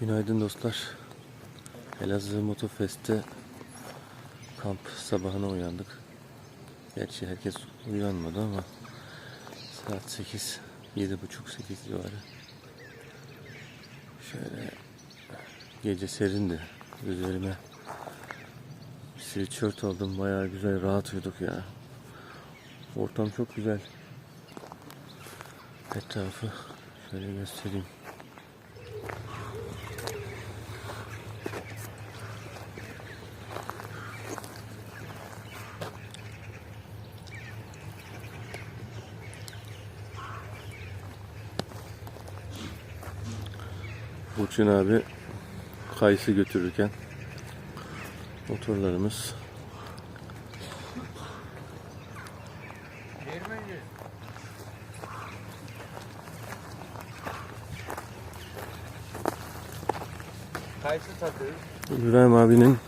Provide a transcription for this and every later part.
Günaydın dostlar. Elazığ Motofest'te kamp sabahına uyandık. Gerçi herkes uyanmadı ama saat 8, 7.30-8 civarı. Şöyle gece serindi. Üzerime sweatshirt aldım. Bayağı güzel rahat uyuduk ya. Ortam çok güzel. Etrafı şöyle göstereyim. Burçin abi kayısı götürürken motorlarımız. İbrahim abinin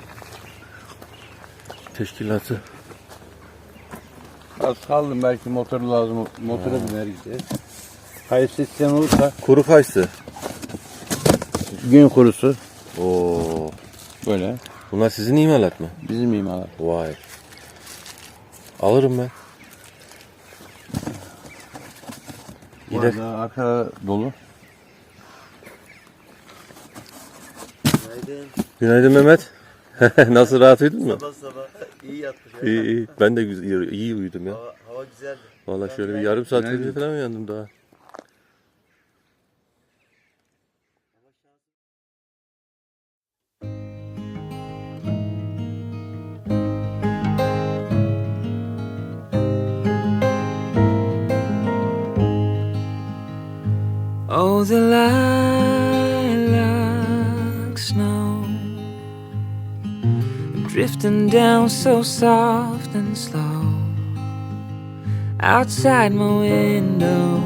teşkilatı Az kaldım belki motoru lazım. Motora biner gideceğiz. Kayısı isteyen olursa kuru kayısı. Gün kurusu Oo. böyle. Bunlar sizin imalat mı? Bizim imalat. Vay. Alırım ben. Bu Gider. arada arka dolu. Günaydın. Günaydın Mehmet. Nasıl rahat uyudun mu? Sabah sabah iyi yattık ya. İyi iyi. Ben de güzel, iyi uyudum ya. Hava, hava güzeldi. Vallahi şöyle bir yarım saat önce falan uyandım daha. The lilac snow drifting down so soft and slow outside my window.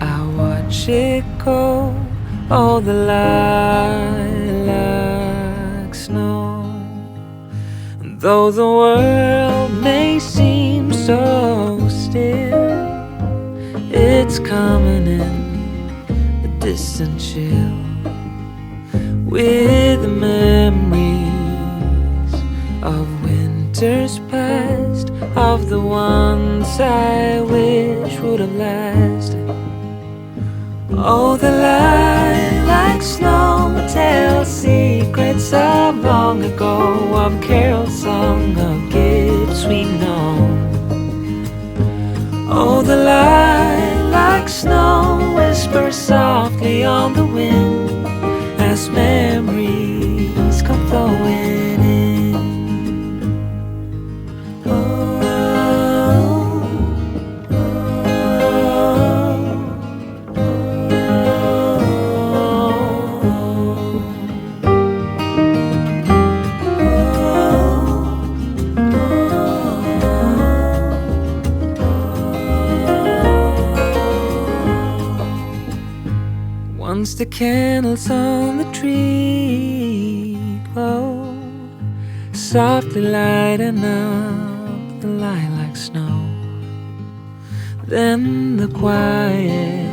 I watch it go. Oh, the lilac snow. And though the world may seem so still. It's coming in distant chill with the memories of winters past, of the ones I wish would have lasted. Oh, the lilac snow tells secrets of long ago, of carols sung, of gifts we know. Oh, the lilac snow whispers on the wind candles on the tree glow, softly lighting up the lilac snow. Then the quiet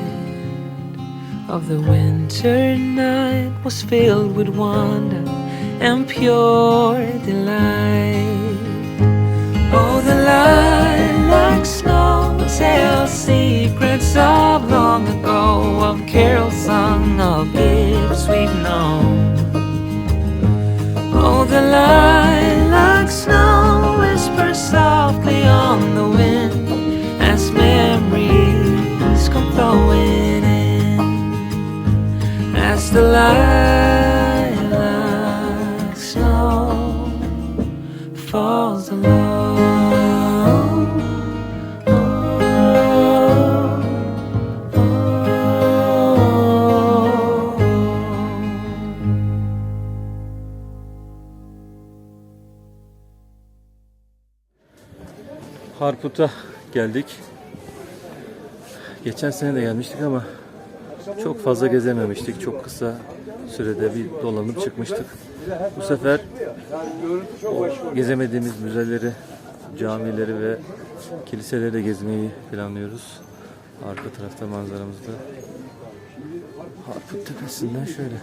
of the winter night was filled with wonder and pure delight. Oh, the lilac snow tells secrets of long ago, of carols sung, of gifts we've known. Oh, the lilac snow whispers softly on the wind Harput'a geldik. Geçen sene de gelmiştik ama çok fazla gezememiştik. Çok kısa sürede bir dolanıp çıkmıştık. Bu sefer o gezemediğimiz müzeleri, camileri ve kiliseleri de gezmeyi planlıyoruz. Arka tarafta manzaramızda Harput Tepesi'nden şöyle.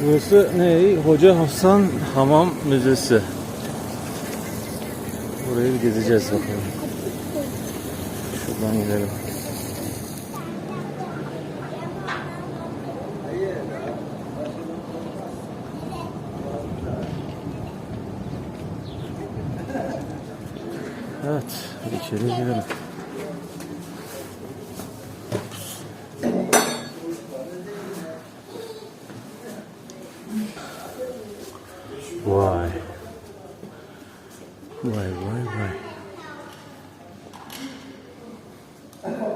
Burası ne? Hoca Hasan Hamam Müzesi. Burayı bir gezeceğiz bakalım. Şuradan gidelim. Evet, içeri girelim. Vay. Vay vay vay.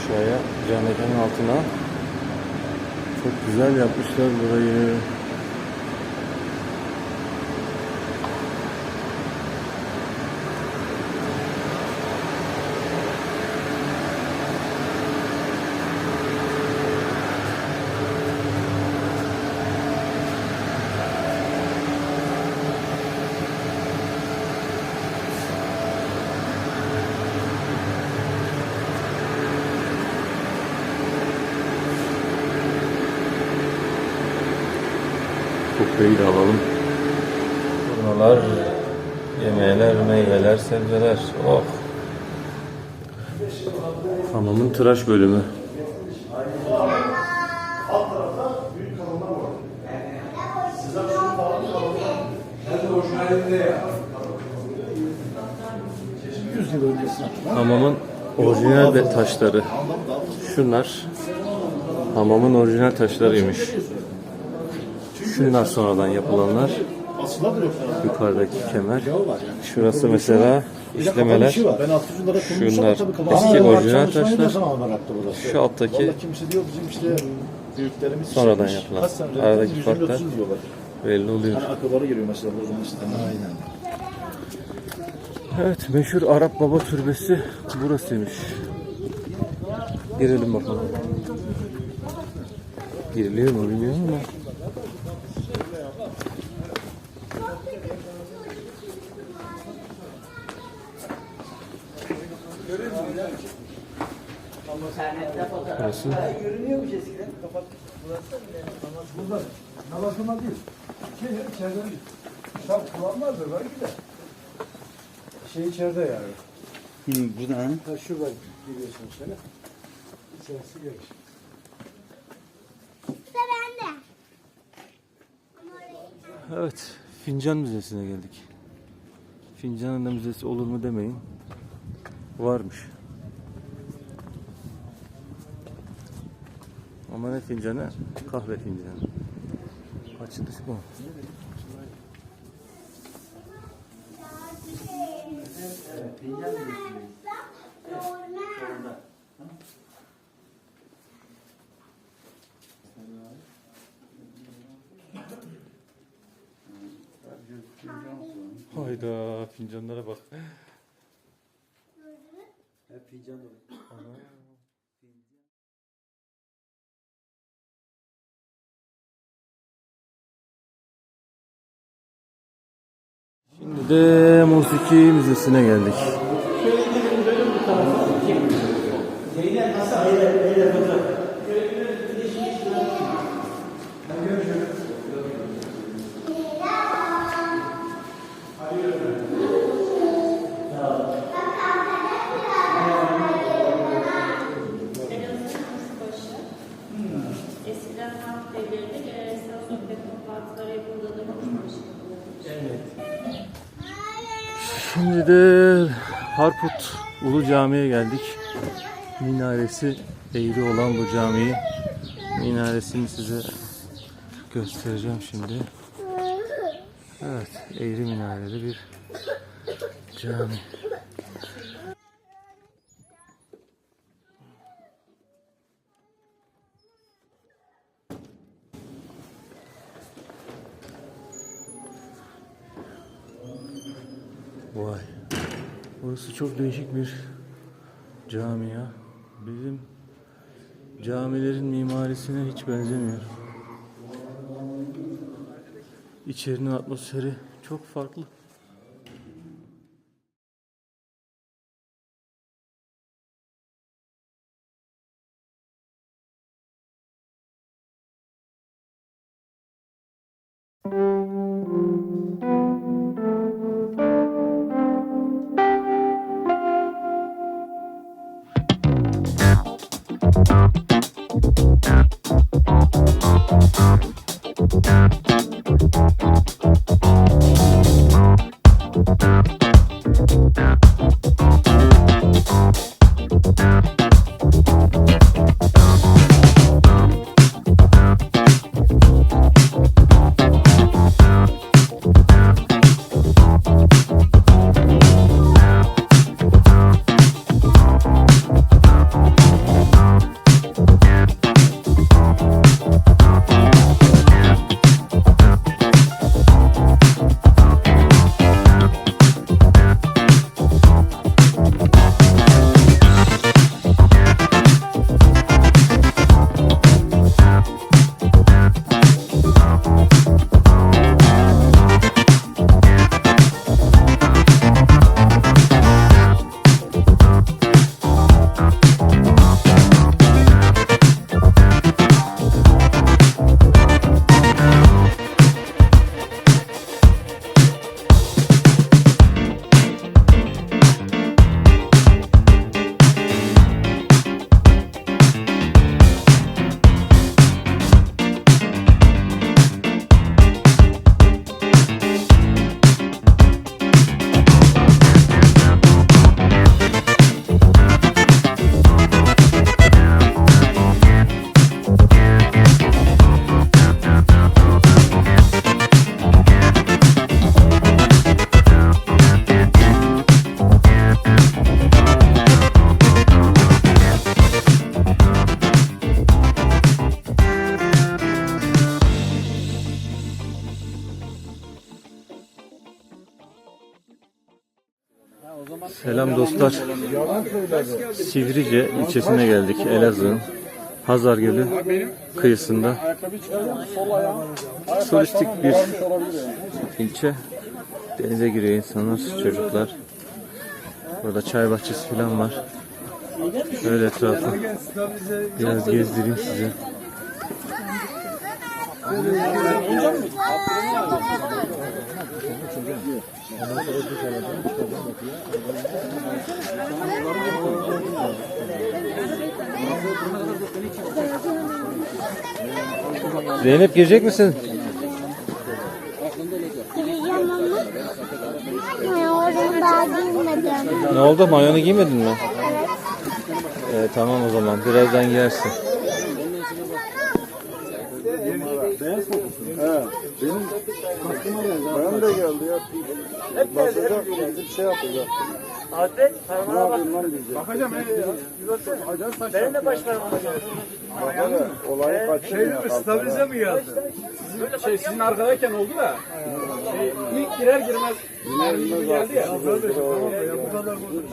aşağıya cam mekanın altına çok güzel yapmışlar burayı. Kupayı da alalım. Burmalar, yemeğler, meyveler, sebzeler. Oh. Hamamın tıraş bölümü. Hamamın orijinal ve taşları. Şunlar hamamın orijinal taşlarıymış. Şunlar sonradan yapılanlar. Yukarıdaki kemer. Şurası mesela işlemeler. Ben 600 lira kurmuşum Şunlar eski orijinal taşlar. Zaman? Şu alttaki Sonradan yapılan. Aradaki farklar. belli oluyor. Akılları giriyor mesela bozulmasından. Aynen. Evet meşhur Arap Baba Türbesi burasıymış. Girelim bakalım. Giriliyor mu bilmiyorum ama. Burası Namazıma değil. Şey içeride değil. Şap kullanmazdır belki de. Şey içeride yani. Hı, burada ha? Ha şurada giriyorsun şöyle. İçerisi geniş. Evet, Fincan Müzesi'ne geldik. Fincanın da müzesi olur mu demeyin. Varmış. Ama ne fincanı? Kahve fincanı. Açılış bu. Hayda fincanlara bak. Şimdi de musiki müzesine geldik. Eskiden Şimdi Harput Ulu Cami'ye geldik. Minaresi eğri olan bu camiyi. Minaresini size göstereceğim şimdi. Evet, eğri minareli bir cami. Vay. Burası çok değişik bir cami ya. Bizim camilerin mimarisine hiç benzemiyor. İçerinin atmosferi çok farklı. Selam dostlar. Sivrice ilçesine geldik. Elazığ'ın Hazar Gölü kıyısında. Turistik bir ilçe. Denize giriyor insanlar, çocuklar. Burada çay bahçesi falan var. Öyle etrafı biraz gezdireyim size. Zeynep girecek misin? Gireceğim ama mayorum daha giymedim. Ne oldu? Mayonu giymedin mi? Ee, tamam o zaman. Birazdan giyersin. Ya. Bakacak bir şey yapacak. Adret parmağına bak. Bakacağım. Acayip saçma. Benim de baş Olayı kaçırmıyor. Şey stabilize mi geldi? şey sizin arkadayken oldu da şey, ilk girer girmez mermi geldi ya.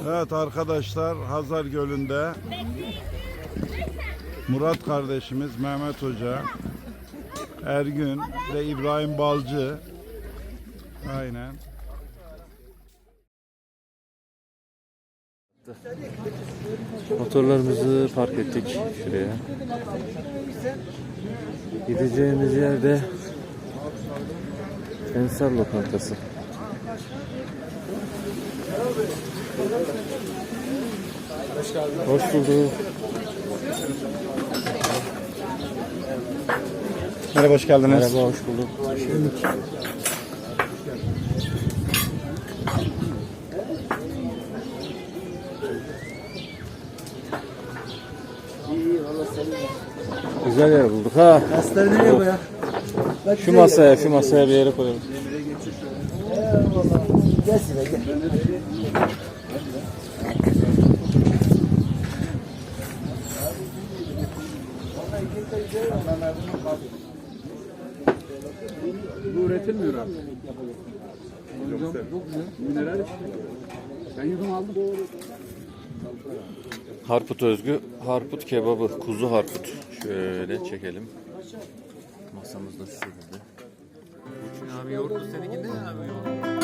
Evet arkadaşlar Hazar Gölü'nde Murat kardeşimiz, Mehmet Hoca, Ergün ve İbrahim Balcı. Aynen. Motorlarımızı park ettik şuraya. Gideceğimiz yerde Ensar Lokantası. Hoş bulduk. Merhaba hoş geldiniz. Merhaba, hoş bulduk. Güzel yer bulduk ha. Hastane nereye bu ya? Şu masaya, şu masaya bir yere koyalım. Gel gel. Bu üretilmiyor abi. Çok güzel. Mineral. Ben yudum aldım. Harput özgü harput kebabı, kuzu harput. Şöyle çekelim. Masamızda şu şekilde. Abi yoğurtlu seninkinde abi yoğurtlu.